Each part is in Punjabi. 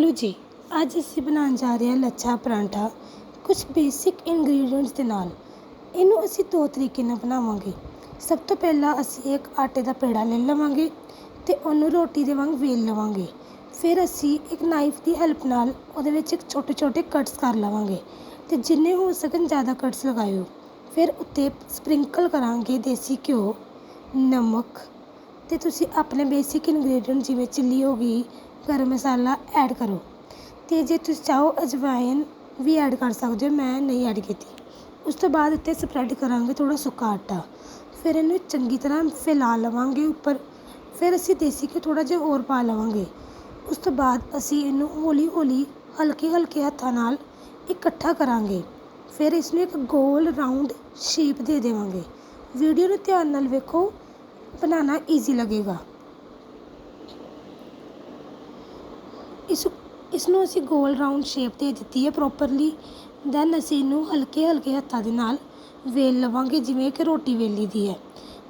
ਲੋ ਜੀ, ਅੱਜ ਅਸੀਂ ਬਣਾਉਣ ਜਾ ਰਹੇ ਹਾਂ ਲੱਛਾ ਪਰਾਂਠਾ ਕੁਝ ਬੇਸਿਕ ਇੰਗਰੀਡੀਅੰਟਸ ਦੇ ਨਾਲ। ਇਹਨੂੰ ਅਸੀਂ ਦੋ ਤਰੀਕੇ ਨਾਲ ਬਣਾਵਾਂਗੇ। ਸਭ ਤੋਂ ਪਹਿਲਾਂ ਅਸੀਂ ਇੱਕ ਆਟੇ ਦਾ ਪੇੜਾ ਲੈ ਲਵਾਂਗੇ ਅਤੇ ਉਹਨੂੰ ਰੋਟੀ ਦੇ ਵਾਂਗ ਵੇਲ ਲਵਾਂਗੇ। ਫਿਰ ਅਸੀਂ ਇੱਕ ਨਾਈਫ ਦੀ ਹੈਲਪ ਨਾਲ ਉਹਦੇ ਵਿੱਚ ਇੱਕ ਛੋਟੇ ਛੋਟੇ ਕਟਸ ਕਰ ਲਵਾਂਗੇ ਅਤੇ ਜਿੰਨੇ ਹੋ ਸਕਣ ਜ਼ਿਆਦਾ ਕਟਸ ਲਗਾਇਓ। ਫਿਰ ਉੱਤੇ ਸਪਰਿੰਕਲ ਕਰਾਂਗੇ ਦੇਸੀ ਘਿਓ, ਨਮਕ ਅਤੇ ਤੁਸੀਂ ਆਪਣੇ ਬੇਸਿਕ ਇੰਗਰੀਡੀਅੰਟ ਜਿਵੇਂ ਚਿੱਲੀ ਹੋ ਗਈ ਗਰਮ ਮਸਾਲਾ ਐਡ ਕਰੋ। ਅਤੇ ਜੇ ਤੁਸੀਂ ਚਾਹੋ ਅਜਵਾਇਨ ਵੀ ਐਡ ਕਰ ਸਕਦੇ ਹੋ, ਮੈਂ ਨਹੀਂ ਐਡ ਕੀਤੀ। ਉਸ ਤੋਂ ਬਾਅਦ ਉੱਤੇ ਸਪਰੈਡ ਕਰਾਂਗੇ ਥੋੜ੍ਹਾ ਸੁੱਕਾ ਆਟਾ। ਫਿਰ ਇਹਨੂੰ ਚੰਗੀ ਤਰ੍ਹਾਂ ਫੈਲਾ ਲਵਾਂਗੇ ਉੱਪਰ। ਫਿਰ ਅਸੀਂ ਦੇਸੀ ਘਿਓ ਥੋੜ੍ਹਾ ਜਿਹਾ ਹੋਰ ਪਾ ਲਵਾਂਗੇ। ਉਸ ਤੋਂ ਬਾਅਦ ਅਸੀਂ ਇਹਨੂੰ ਹੌਲੀ ਹੌਲੀ ਹਲਕੇ ਹਲਕੇ ਹੱਥਾਂ ਨਾਲ ਇਕੱਠਾ ਕਰਾਂਗੇ। ਫਿਰ ਇਸ ਨੂੰ ਇੱਕ ਗੋਲ ਰਾਊਂਡ ਸ਼ੇਪ ਦੇ ਦੇਵਾਂਗੇ। ਵੀਡੀਓ ਨੂੰ ਧਿਆਨ ਨਾਲ ਵੇਖੋ। ਬਣਾਉਣਾ ਈਜ਼ੀ ਲੱਗੇਗਾ। ਇਸ ਇਸ ਨੂੰ ਅਸੀਂ ਗੋਲ ਰਾਊਂਡ ਸ਼ੇਪ ਦੇ ਦਿੱਤੀ ਹੈ ਪ੍ਰੋਪਰਲੀ। ਦੈਨ ਅਸੀਂ ਇਹਨੂੰ ਹਲਕੇ ਹਲਕੇ ਹੱਥਾਂ ਦੇ ਨਾਲ ਵੇਲ ਲਵਾਂਗੇ, ਜਿਵੇਂ ਕਿ ਰੋਟੀ ਵੇਲੀ ਦੀ ਹੈ।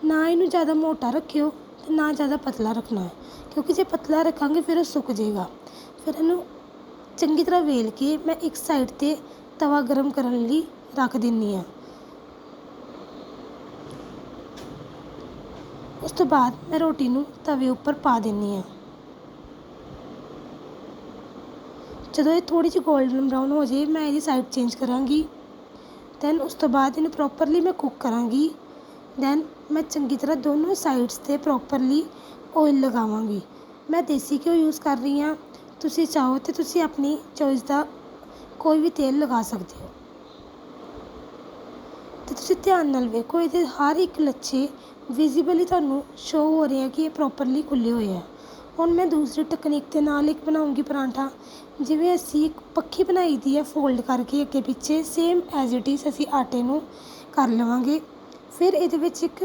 ਨਾ ਇਹਨੂੰ ਜ਼ਿਆਦਾ ਮੋਟਾ ਰੱਖਿਓ ਅਤੇ ਨਾ ਜ਼ਿਆਦਾ ਪਤਲਾ ਰੱਖਣਾ ਹੈ, ਕਿਉਂਕਿ ਜੇ ਪਤਲਾ ਰੱਖਾਂਗੇ ਫਿਰ ਉਹ ਸੁੱਕ ਜਾਏਗਾ। ਫਿਰ ਇਹਨੂੰ ਚੰਗੀ ਤਰ੍ਹਾਂ ਵੇਲ ਕੇ ਮੈਂ ਇੱਕ ਸਾਈਡ 'ਤੇ ਤਵਾ ਗਰਮ ਕਰਨ ਲਈ ਰੱਖ ਦਿੰਦੀ ਹਾਂ। ਉਸ ਤੋਂ ਬਾਅਦ ਮੈਂ ਰੋਟੀ ਨੂੰ ਤਵੇ ਉੱਪਰ ਪਾ ਦਿੰਦੀ ਹਾਂ। ਜਦੋਂ ਇਹ ਥੋੜ੍ਹੀ ਜਿਹੀ ਗੋਲਡਨ ਬਰਾਊਨ ਹੋ ਜਾਏ, ਮੈਂ ਇਹਦੀ ਸਾਈਡ ਚੇਂਜ ਕਰਾਂਗੀ। ਦੈਨ ਉਸ ਤੋਂ ਬਾਅਦ ਇਹਨੂੰ ਪ੍ਰੋਪਰਲੀ ਮੈਂ ਕੁੱਕ ਕਰਾਂਗੀ। ਦੈਨ ਮੈਂ ਚੰਗੀ ਤਰ੍ਹਾਂ ਦੋਨੋਂ ਸਾਈਡਸ 'ਤੇ ਪ੍ਰੋਪਰਲੀ ਓਇਲ ਲਗਾਵਾਂਗੀ। ਮੈਂ ਦੇਸੀ ਘਿਓ ਯੂਜ਼ ਕਰ ਰਹੀ ਹਾਂ। ਤੁਸੀਂ ਚਾਹੋ ਤਾਂ ਤੁਸੀਂ ਆਪਣੀ ਚੋਇਸ ਦਾ ਕੋਈ ਵੀ ਤੇਲ ਲਗਾ ਸਕਦੇ ਹੋ। ਅਤੇ ਤੁਸੀਂ ਧਿਆਨ ਨਾਲ ਵੇਖੋ, ਇਹਦੇ ਹਰ ਇੱਕ ਲੱਛੇ ਵਿਜ਼ੀਬਲੀ ਤੁਹਾਨੂੰ ਸ਼ੋ ਹੋ ਰਹੇ ਆ ਕਿ ਇਹ ਪ੍ਰੋਪਰਲੀ ਖੁੱਲ੍ਹੇ ਹੋਏ ਆ। ਹੁਣ ਮੈਂ ਦੂਸਰੀ ਟੈਕਨੀਕ ਦੇ ਨਾਲ ਇੱਕ ਬਣਾਉਂਗੀ ਪਰਾਂਠਾ। ਜਿਵੇਂ ਅਸੀਂ ਇੱਕ ਪੱਖੀ ਬਣਾਈ ਦੀ ਹੈ ਫੋਲਡ ਕਰਕੇ ਅੱਗੇ ਪਿੱਛੇ ਸੇਮ ਐਜ਼ ਇਟ ਇਜ਼ ਅਸੀਂ ਆਟੇ ਨੂੰ ਕਰ ਲਵਾਂਗੇ। ਫਿਰ ਇਹਦੇ ਵਿੱਚ ਇੱਕ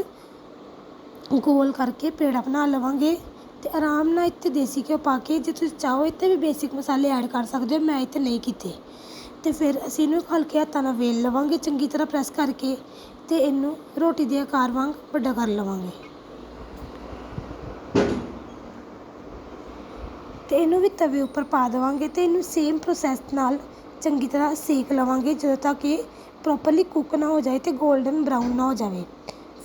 ਗੋਲ ਕਰਕੇ ਪੇੜਾ ਬਣਾ ਲਵਾਂਗੇ ਅਤੇ ਆਰਾਮ ਨਾਲ ਇੱਥੇ ਦੇਸੀ ਘਿਓ ਪਾ ਕੇ, ਜੇ ਤੁਸੀਂ ਚਾਹੋ ਇੱਥੇ ਵੀ ਬੇਸਿਕ ਮਸਾਲੇ ਐਡ ਕਰ ਸਕਦੇ ਹੋ, ਮੈਂ ਇੱਥੇ ਨਹੀਂ ਕੀਤੇ। ਅਤੇ ਫਿਰ ਅਸੀਂ ਇਹਨੂੰ ਹਲਕੇ ਹੱਥਾਂ ਨਾਲ ਵੇਲ ਲਵਾਂਗੇ, ਚੰਗੀ ਤਰ੍ਹਾਂ ਪ੍ਰੈਸ ਕਰਕੇ ਅਤੇ ਇਹਨੂੰ ਰੋਟੀ ਦੇ ਆਕਾਰ ਵਾਂਗ ਵੱਡਾ ਕਰ ਲਵਾਂਗੇ। ਅਤੇ ਇਹਨੂੰ ਵੀ ਤਵੇ ਉੱਪਰ ਪਾ ਦੇਵਾਂਗੇ ਅਤੇ ਇਹਨੂੰ ਸੇਮ ਪ੍ਰੋਸੈਸ ਨਾਲ ਚੰਗੀ ਤਰ੍ਹਾਂ ਸੇਕ ਲਵਾਂਗੇ ਜਦੋਂ ਤੱਕ ਇਹ ਪ੍ਰੋਪਰਲੀ ਕੁੱਕ ਨਾ ਹੋ ਜਾਏ ਅਤੇ ਗੋਲਡਨ ਬਰਾਊਨ ਨਾ ਹੋ ਜਾਵੇ।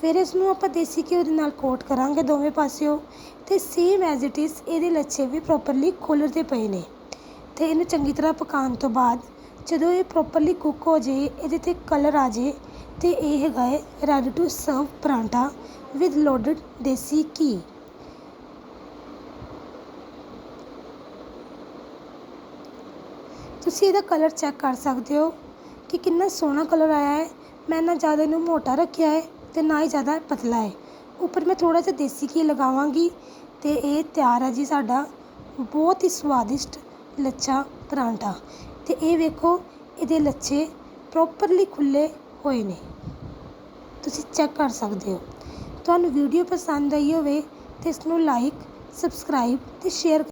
ਫਿਰ ਇਸ ਨੂੰ ਆਪਾਂ ਦੇਸੀ ਘਿਓ ਦੇ ਨਾਲ ਕੋਟ ਕਰਾਂਗੇ ਦੋਵੇਂ ਪਾਸਿਓਂ ਅਤੇ ਸੇਮ ਐਜ਼ ਇਟ ਇਜ਼ ਇਹਦੇ ਲੱਛੇ ਵੀ ਪ੍ਰੋਪਰਲੀ ਖੁੱਲ੍ਹਦੇ ਪਏ ਨੇ। ਅਤੇ ਇਹਨੂੰ ਚੰਗੀ ਤਰ੍ਹਾਂ ਪਕਾਉਣ ਤੋਂ ਬਾਅਦ ਜਦੋਂ ਇਹ ਪ੍ਰੋਪਰਲੀ ਕੁੱਕ ਹੋ ਜਾਏ, ਇਹਦੇ 'ਤੇ ਕਲਰ ਆ ਜਾਏ ਅਤੇ ਇਹ ਹੈਗਾ ਹੈ ready to serve paratha with loaded desi ghee. ਤੁਸੀਂ ਇਹਦਾ ਕਲਰ ਚੈੱਕ ਕਰ ਸਕਦੇ ਹੋ ਕਿ ਕਿੰਨਾ ਸੋਹਣਾ ਕਲਰ ਆਇਆ ਹੈ। ਮੈਂ ਨਾ ਜ਼ਿਆਦਾ ਇਹਨੂੰ ਮੋਟਾ ਰੱਖਿਆ ਹੈ ਅਤੇ ਨਾ ਹੀ ਜ਼ਿਆਦਾ ਪਤਲਾ ਹੈ। ਉੱਪਰ ਮੈਂ ਥੋੜ੍ਹਾ ਜਿਹਾ ਦੇਸੀ ਘੀ ਲਗਾਵਾਂਗੀ ਅਤੇ ਇਹ ਤਿਆਰ ਹੈ ਜੀ ਸਾਡਾ ਬਹੁਤ ਹੀ ਸਵਾਦਿਸ਼ਟ ਲੱਛਾ ਪਰਾਂਠਾ। ਅਤੇ ਇਹ ਵੇਖੋ, ਇਹਦੇ ਲੱਛੇ ਪ੍ਰੋਪਰਲੀ ਖੁੱਲ੍ਹੇ ਹੋਏ ਨੇ। ਤੁਸੀਂ ਚੈੱਕ ਕਰ ਸਕਦੇ ਹੋ। ਤੁਹਾਨੂੰ ਵੀਡੀਓ ਪਸੰਦ ਆਈ ਹੋਵੇ ਤਾਂ ਇਸ ਨੂੰ ਲਾਈਕ ਸਬਸਕ੍ਰਾਈਬ ਅਤੇ ਸ਼ੇਅਰ